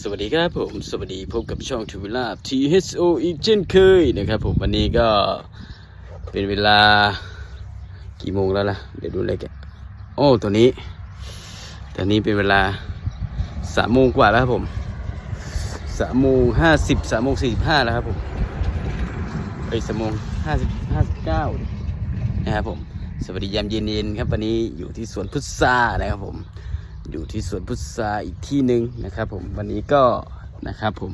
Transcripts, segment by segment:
สวัสดีครับผม สวัสดีพบกับช่องทวิลา THO อีกเช่นเคยนะครับผมวันนี้ก็เป็นเวลากี่โมงแล้วล่ะ เดี๋ยวดูเลยแกโอ้ตัวนี้ตอนนี้เป็นเวลาสามโมงกว่าแล้วครับผมสามโมงห้าสิบสามโมงสี่สิบห้าแล้วครับผมเอ้ยสามโมงห้าสิบห้าสิบเก้านะครับผม สวัสดียามเย็นๆครับวันนี้อยู่ที่สวนพุทรานะครับผม อยู่ที่สวนพุทราอีกที่หนึ่งนะครับ ผมวันนี้ก็นะครับผม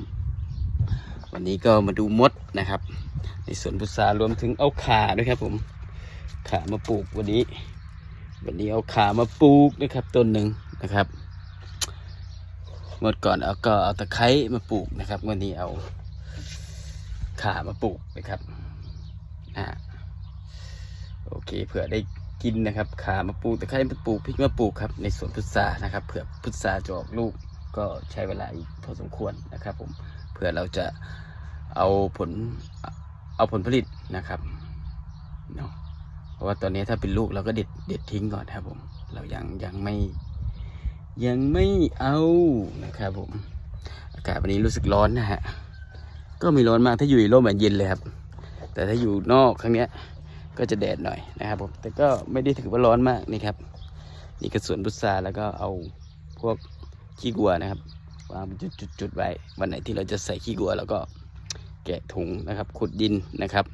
วันนี้ก็มาดูมดนะครับ ในสวนพุทรารวมถึงเอาขาด้วยครับ ผมขามาปลูกวันนี้ วันนี้เอาขามาปลูกนะครับต้นหนึ่งนะครับเมื่อก่อนเอาก็เอาตะไคร้มาปลูกนะครับ วันนี้เอาขามาปลูกนะครับอ่าโอเคเผื่อได้ กินนะครับขามาปลูกตะไคร้มาปลูกพริกมาปลูกครับในสวนพุทรานะครับเผื่อพุทราจะออกลูกก็ใช้เวลาอีกพอสมควรนะครับผมเผื่อเราจะเอาผลเอาผลผลิตนะครับเนาะเพราะว่าตอนนี้ถ้าเป็นลูกเราก็เด็ดเด็ดทิ้งก่อนครับผม เรายังยังไม่ยังไม่เอานะครับผม อากาศวันนี้รู้สึกร้อนนะฮะก็ม่ร้อนมากถ้าอยู่ในร่มแบบเย็นเลยครับ แต่ถ้าอยู่นอกครั้งเนี้ย ก็จะแดดหน่อยนะครับผมแต่ก็ไม่ได้ถือว่าร้อนมากนี่ครับ นี่ก็สวนพุทราแล้วก็เอาพวกขี้กัวนะครับวางเป็นจุดๆไว้ วันไหนที่เราจะใส่ขี้กัวเราก็แกะถุงนะครับ ขุดดินนะครับ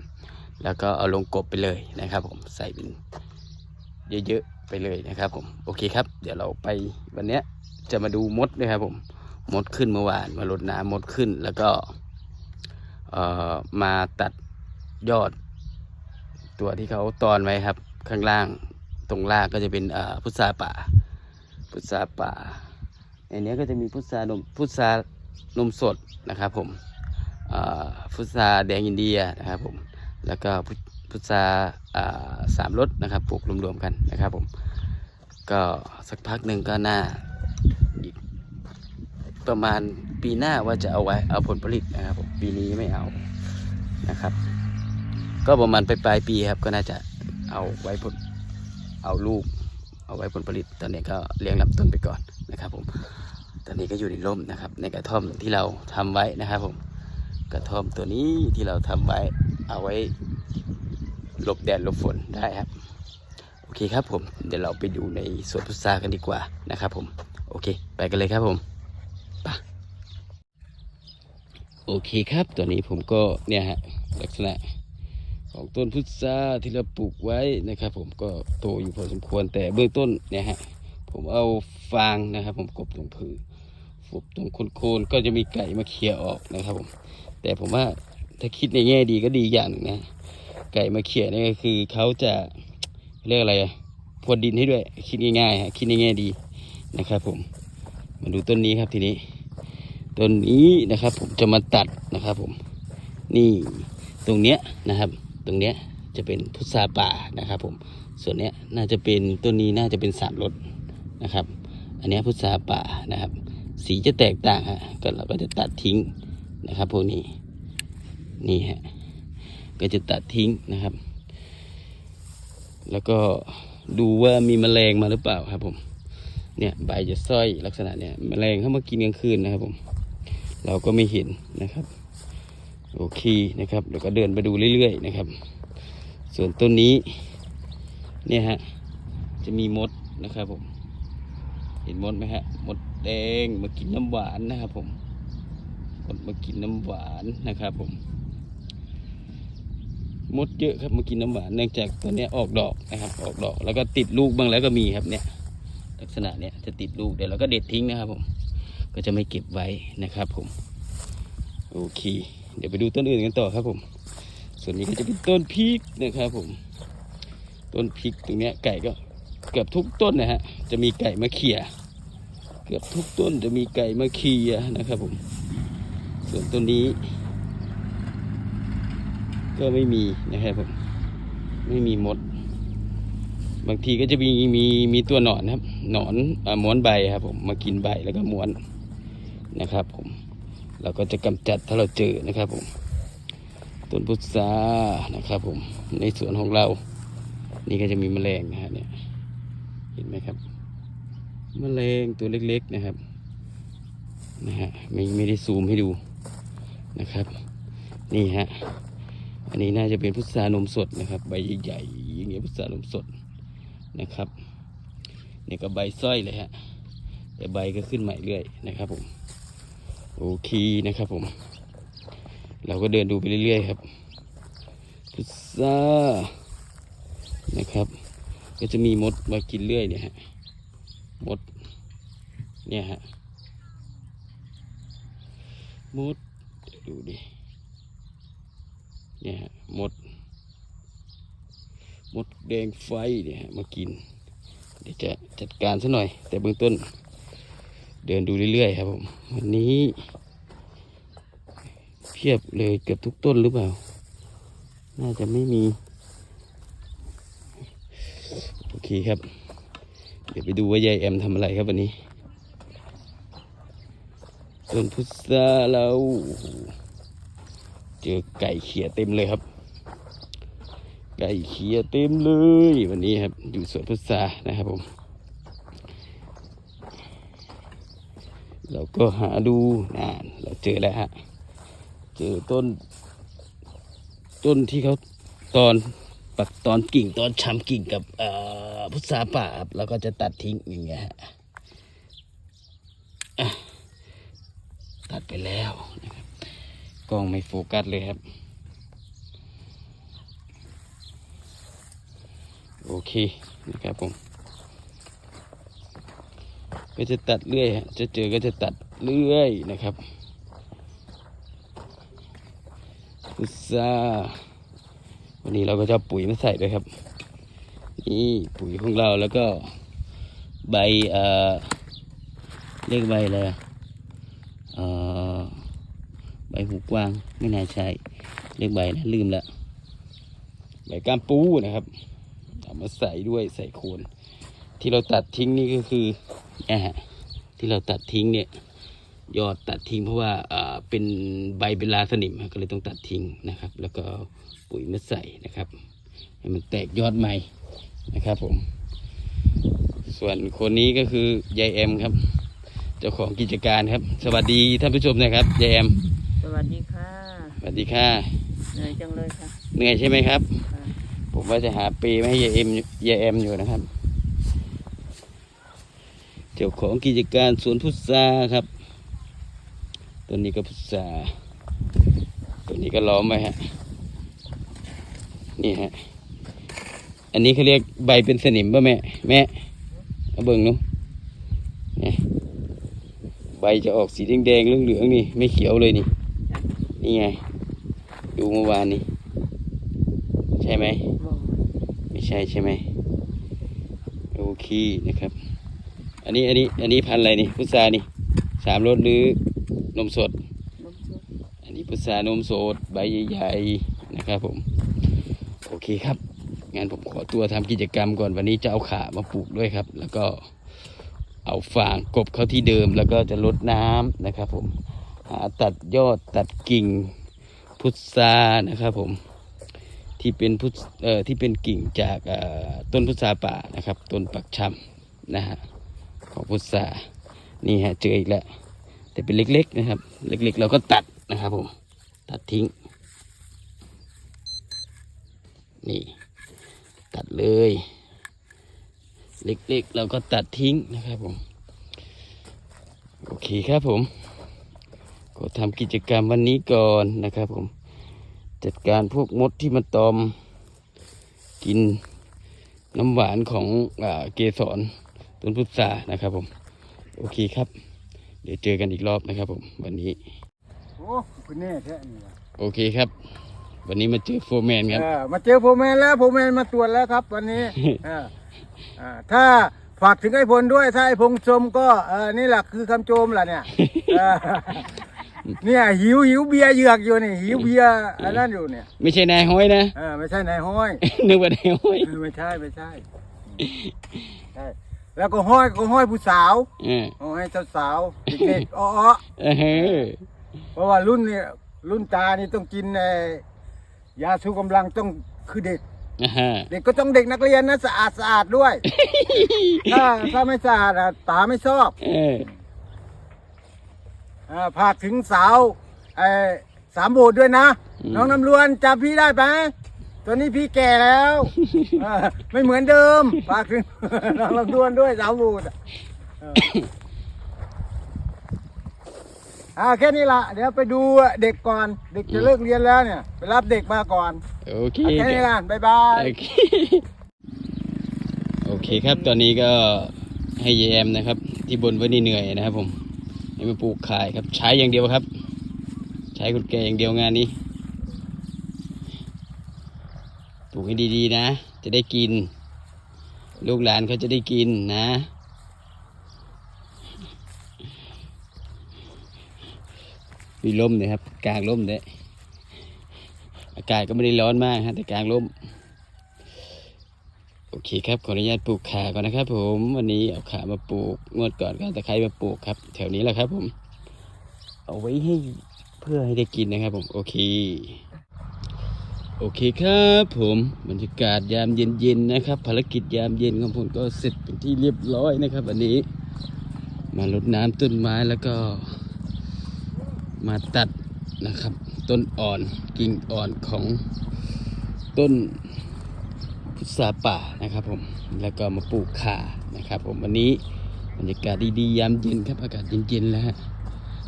แล้วก็เอาลงกบไปเลยนะครับ ผมใส่เป็นเยอะๆไปเลยนะครับ ผมโอเคครับ เดี๋ยวเราไปวันเนี้ยจะมาดูมดนะครับผมมดขึ้นเมื่อวานมาลดน้ำมดขึ้นแล้วก็เอ่อมาตัดยอด ตัวที่เขาตอนไว้ครับ ข้างล่างตรงล่างก็จะเป็นพุทราป่า พุทราป่าในนี้ก็จะมีพุทรานมพุทรานมสดนะครับผมพุทราแดงอินเดียนะครับผมแล้วก็พุทราอ่าสามรสนะครับปลูกรวมๆกันนะครับผมก็สักพักหนึ่งก็น่าอีกประมาณปีหน้าว่าจะเอาไว้เอาผลผลิตนะครับผมปีนี้ไม่เอานะครับ ก็ประมาณปลายปลายปีครับ ก็น่าจะเอาไว้ผลเอาลูก เอาไว้ผลผลิต ตอนนี้ก็เลี้ยงลำต้นไปก่อนนะครับ ผม ตอนนี้ก็อยู่ในร่มนะครับ ในกระท่อมที่เราทำไว้นะครับ ผมกระท่อมตัวนี้ที่เราทำไว้เอาไว้หลบแดดหลบฝนได้ครับ โอเคครับผม เดี๋ยวเราไปดูในสวนพุทรากันดีกว่านะครับ ผม โอเค ไปกันเลยครับผมไปโอเคครับตอนนี้ผมก็เนี่ยฮะลักษณะ ของต้นพุทราที่เราปลูกไว้นะครับ ผมก็โตอยู่พอสมควรแต่เบื้องต้นเนี่ยฮะผมเอาฟางนะครับ ผมกบตรงผือฝบตรงโคนๆก็จะมีไก่มาเคลียออกนะครับ ผม แต่ผมว่าถ้าคิดในแง่ดีก็ดีอย่างหนึ่งนะไก่มาเขี่ยนี่ก็คือเขาจะเรียกอะไรอะพรวนดินให้ด้วย คิดง่ายๆฮะคิดในแง่ดีนะครับ ผมมาดูต้นนี้ครับทีนี้ต้นนี้นะครับ ผมจะมาตัดนะครับ ผม นี่ตรงเนี้ยนะครับ ตรงเนี้ยจะเป็นพุทราป่านะครับผมส่วนเนี้ยน่าจะเป็นต้นนี้น่าจะเป็นสามรสนะครับ อันนี้พุทราป่านะครับ สีจะแตกต่างฮะก็เราก็จะตัดทิ้งนะครับพวกนี้นี่ฮะก็จะตัดทิ้งนะครับ แล้วก็ดูว่ามีแมลงมาหรือเปล่าครับผมเนี่ยใบจะส้อยลักษณะเนี่ยแมลงเข้ามากินกลางคืนนะครับผม เราก็ไม่เห็นนะครับ โอเคนะครับแล้วก็เดินไปดูเรื่อยๆนะครับ ส่วนต้นนี้เนี่ยฮะจะมีมดนะครับผม เห็นมดไหมฮะมดแดงมากินน้ำหวานนะครับผมมดมากินน้ำหวานนะครับผม มดเยอะครับมากินน้ำหวานเนื่องจากตัวนี้ออกดอกนะครับ ออกดอก แล้วก็ติดลูกบ้างแล้วก็มีครับเนี่ย ลักษณะเนี้ยจะติดลูกเดี๋ยวเราก็เด็ดทิ้งนะครับผม ก็จะไม่เก็บไว้นะครับผม โอเค เดี๋ยวไปดูต้นอื่นกันต่อครับผม ส่วนนี้ก็จะเป็นต้นพริกนะครับผม ต้นพริกตรงเนี้ยไก่ก็เกือบทุกต้นนะฮะ จะมีไก่มาเขี่ยเกือบทุกต้นจะมีไก่มาเขี่ยนะครับผม ส่วนต้นนี้ ก็ไม่มีนะครับผม ไม่มีมด บางทีก็จะมีมีมีตัวหนอนครับ หนอนอม้วนใบครับผม มากินใบแล้วก็ม้วนนะครับผม เราก็จะกำจัดถ้าเราเจอนะครับผมต้นพุทรานะครับผมในสวนของเรา นี่ก็จะมีแมลงนะฮะเนี่ยเห็นไหมครับแมลงตัวเล็กๆนะครับนะฮะไม่ไม่ได้ซูมให้ดูนะครับ นี่ฮะอันนี้น่าจะเป็นพุทรานมสดนะครับ ใบใหญ่ๆอย่างเงี้ยพุทรานมสดนะครับนี่ก็ใบสร้อยเลยฮะแต่ใบก็ขึ้นใหม่เรื่อยนะครับผม โอเคนะครับผม เราก็เดินดูไปเรื่อยๆครับพุทรานะครับ ก็จะมีมดมากินเรื่อยเนี่ยฮะมดเนี่ยฮะมดดูดิเนี่ยฮะมด มดแดงไฟเนี่ยฮะมากิน เดี๋ยวจะจัดการซะหน่อย แต่เบื้องต้น เดินดูเรื่อยๆครับผมวันนี้เพียบเลยเกือบทุกต้นหรือเปล่า น่าจะไม่มี โอเคครับ เดี๋ยวไปดูว่ายายแอมทำอะไรครับวันนี้ต้นพุทราเราเจอไก่เขียเต็มเลยครับ ไก่เขียเต็มเลยวันนี้ครับ อยู่สวนพุทรานะครับผม เราก็หาดูนานเราเจอแล้วฮะ เจอต้น ต้นที่เขาตอนปักตอนกิ่งตอนช้ำกิ่งกับพุทราป่าครับแล้วก็จะตัดทิ้งอย่างเงี้ยฮะอะตัดไปแล้วนะครับกล้องไม่โฟกัสเลยครับ โอเคนะครับผม ก็จะตัดเรื่อยจะเจอก็จะตัดเรื่อยนะครับพุทราวันนี้เราก็จะปุ๋ยมาใส่ด้วยครับ นี่ปุ๋ยของเราแล้วก็ใบเอ่อเรียกใบอะไรเอ่อใบหูกวางไม่น่าใช่เรียกใบนะลืมละใบก้ามปูนะครับเอามาใส่ด้วยใส่โคนที่เราตัดทิ้งนี่ก็คือ นี่ยฮะที่เราตัดทิ้งเนี่ยยอดตัดทิ้งเพราะว่าอ่าเป็นใบเป็นลาสนิมฮะก็เลยต้องตัดทิ้งนะครับ แล้วก็เอาปุ๋ยมาใส่นะครับ ให้มันแตกยอดใหม่นะครับผม ส่วนคนนี้ก็คือยายแอมครับ เจ้าของกิจการครับ สวัสดีท่านผู้ชมนะครับยายแอม สวัสดีค่ะ สวัสดีค่ะเหนื่อยจังเลยค่ะเหนื่อยใช่ไหมครับค่ะผมว่าจะหาปีมาให้ยายเอ็มยายแอมอยู่นะครับ เจ้าของกิจการสวนพุทราครับต้นนี้ก็พุทราต้นนี้ก็ล้อมไว้ฮะ นี่ฮะ อันนี้เขาเรียกใบเป็นสนิมป่ะแม่ แม่เอาเบิ่งนูเนี่ยใบจะออกสีแดงๆเหลืองๆนี่ไม่เขียวเลยนี่ นี่ไง ดูเมื่อวานนี่ ใช่ไหม ไม่ใช่ใช่ไหม โอเคนะครับ อันนี้อันนี้อันนี้พันอะไรนี่พุทรานี่สามรสหรือนมสด อันนี้พุทรานมสดใบใหญ่ๆนะครับผม โอเคครับงั้นผมขอตัวทำกิจกรรมก่อนวันนี้จะเอาขามาปลูกด้วยครับ แล้วก็เอาฟางกบเข้าที่เดิมแล้วก็จะลดน้ำนะครับ ผมหาตัดยอดตัดกิ่งพุทรานะครับผมที่เป็นพุทเอ่อที่เป็นกิ่งจากต้นพุทราป่านะครับ ต้นปักชำนะฮะ ของพุทรานี่ฮะเจออีกแล้วแต่เป็นเล็ก ๆ นะครับ เล็ก ๆ เราก็ตัดนะครับผม ตัดทิ้ง นี่ ตัดเลย เล็ก ๆ เราก็ตัดทิ้งนะครับผม โอเคครับผม ก็ทำกิจกรรมวันนี้ก่อนนะครับผม จัดการพวกมดที่มาตอม กินน้ำหวานของอเกสร ต้นพุทรานะครับผม โอเคครับ เดี๋ยวเจอกันอีกรอบนะครับผม วันนี้ โอ้คุณแน่แท้นี่ว่ะโอเคครับ วันนี้มาเจอโฟร์แมนครับ เออมาเจอผมแมนแล้วผมแมนมาตรวจแล้วครับ วันนี้ เอออ่าถ้าฝากถึงไอ้พลด้วยถ้าไอ้พงชมก็เออนี่แหละคือคำโจมแหละเนี่ยเออเนี่ยหิวหิวเบียร์เหยือกอยู่นี่หิวเบียร์อันนั้นอยู่เนี่ยไม่ใช่นายห้อยนะ เออไม่ใช่นายห้อย นึกว่านายห้อยเออไม่ใช่ไม่ใช่ใช่ แล้วก็ห้อยก็ห้อยผู้สาวเออห้อยเจ้าสาวเด็กๆอ้อเออๆเพราะว่ารุ่นเนี่ยรุ่นตานี่ต้องกินเอ่อยาชูกำลังต้องคือเด็กอ่าฮะเด็กก็ต้องเด็กนักเรียนนะสะอาดสะอาดด้วย ถ้าถ้าไม่สะอาดอะตาไม่ชอบเออเอ่อฝากถึงสาวไอ้สามโบสถ์ด้วยนะอืมน้องน้ำรวนจำพี่ได้ไหม ตอนนี้พี่แก่แล้วเออไม่เหมือนเดิมฝากถึงน้องลำดวนด้วยสาวโบสถ์อะเอออ่าแค่นี้ละเดี๋ยวไปดูเด็กก่อน เด็กจะเลิกเรียนแล้วเนี่ย ไปรับเด็กมาก่อนโอเคอะแค่นี้ละบ๊ายบาย โอเคโอเคครับตอนนี้ก็ให้ยายแอมนะครับ ที่บนไว้นี่เหนื่อยนะครับผมให้มาปลูกขายครับ ใช้อย่างเดียวครับ ใช้คนแก่อย่างเดียวงานนี้ปลู กให้ดีๆนะ จะได้กิน ลูกหลานเขาจะได้กินนะ มีลมเลยครับ กลางลมเลยอากาศก็ไม่ได้ร้อนมากฮะแต่กลางลมโอเคครับขออนุญาตปลูกขาก่อนนะครับ ผมวันนี้เอาขามาปลูกงวดก่อนก็ตะไคร้มาปลูกครับ แถวนี้แหละครับผม เอาไว้ให้เพื่อให้ได้กินนะครับผมโอเค โอเคครับผมบรรยากาศยามเย็นๆนะครับ ภารกิจยามเย็นของผมก็เสร็จเป็นที่เรียบร้อยนะครับวันนี้ มารดน้ำต้นไม้แล้วก็ มาตัดนะครับ ต้นอ่อนกิ่งอ่อนของต้นพุทราป่านะครับผมแล้วก็มาปลูกข่านะครับ ผมวันนี้บรรยากาศดีๆยามเย็นครับอากาศเย็นๆแล้วฮะ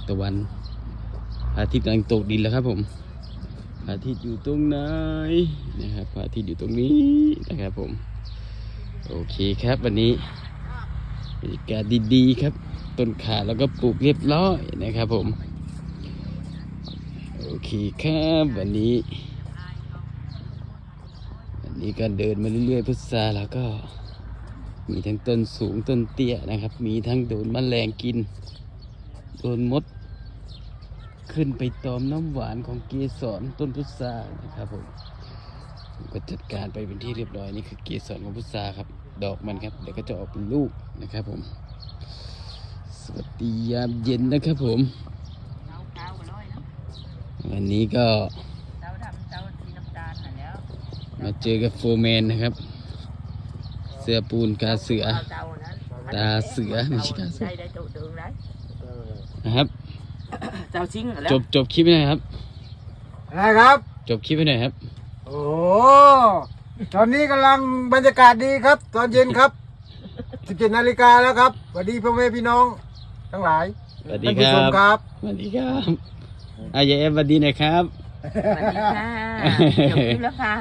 ตะวันอาทิตย์กำลังตกดินแล้วครับผม ระอาทิตย์อยู่ตรงไหนนะครับพระอาทิตย์อยู่ตรงนี้นะครับผม โอเคครับวันนี้บรรยากาศดีๆครับ ต้นขาแล้วก็ปลูกเรียบร้อยนะครับผม โอเคครับวันนี้อันนี้ก็เดินมาเรื่อยๆพุทราแล้วก็ มีทั้งต้นสูงต้นเตี้ยนะครับ มีทั้งโดนแมลงกิน โดนมด ขึ้นไปตอมน้ำหวานของเกสรต้นพุทรานะครับผมก็จัดการไปเป็นที่เรียบร้อยนี่คือเกสรของพุทราครับ ดอกมันครับเดี๋ยวก็จะออกเป็นลูกนะครับผม สวัสดียามเย็นนะครับผมอันนี้ก็มาเจอกับโฟแมนนะครับ เสือปูนกาเสือ ตาเสือไม่ใช่ตาเสือนะครับ เต้าซิงน่ะแล้วจบจบคลิปให้หน่อยครับ อะไรครับ จบคลิปให้หน่อยครับ โอ้โหตอนนี้กำลังบรรยากาศดีครับ ตอนเย็นครับ 17นาฬิกาแล้วครับสวัสดีพ่อแม่พี่น้อง ทั้งหลายสวัสดีท่านคผู้รัชมบครับ สวัสดีครับอายายแอมสวัสดีหนะครับ สวัสดีค่ะจบคลิปแล้วค่ะ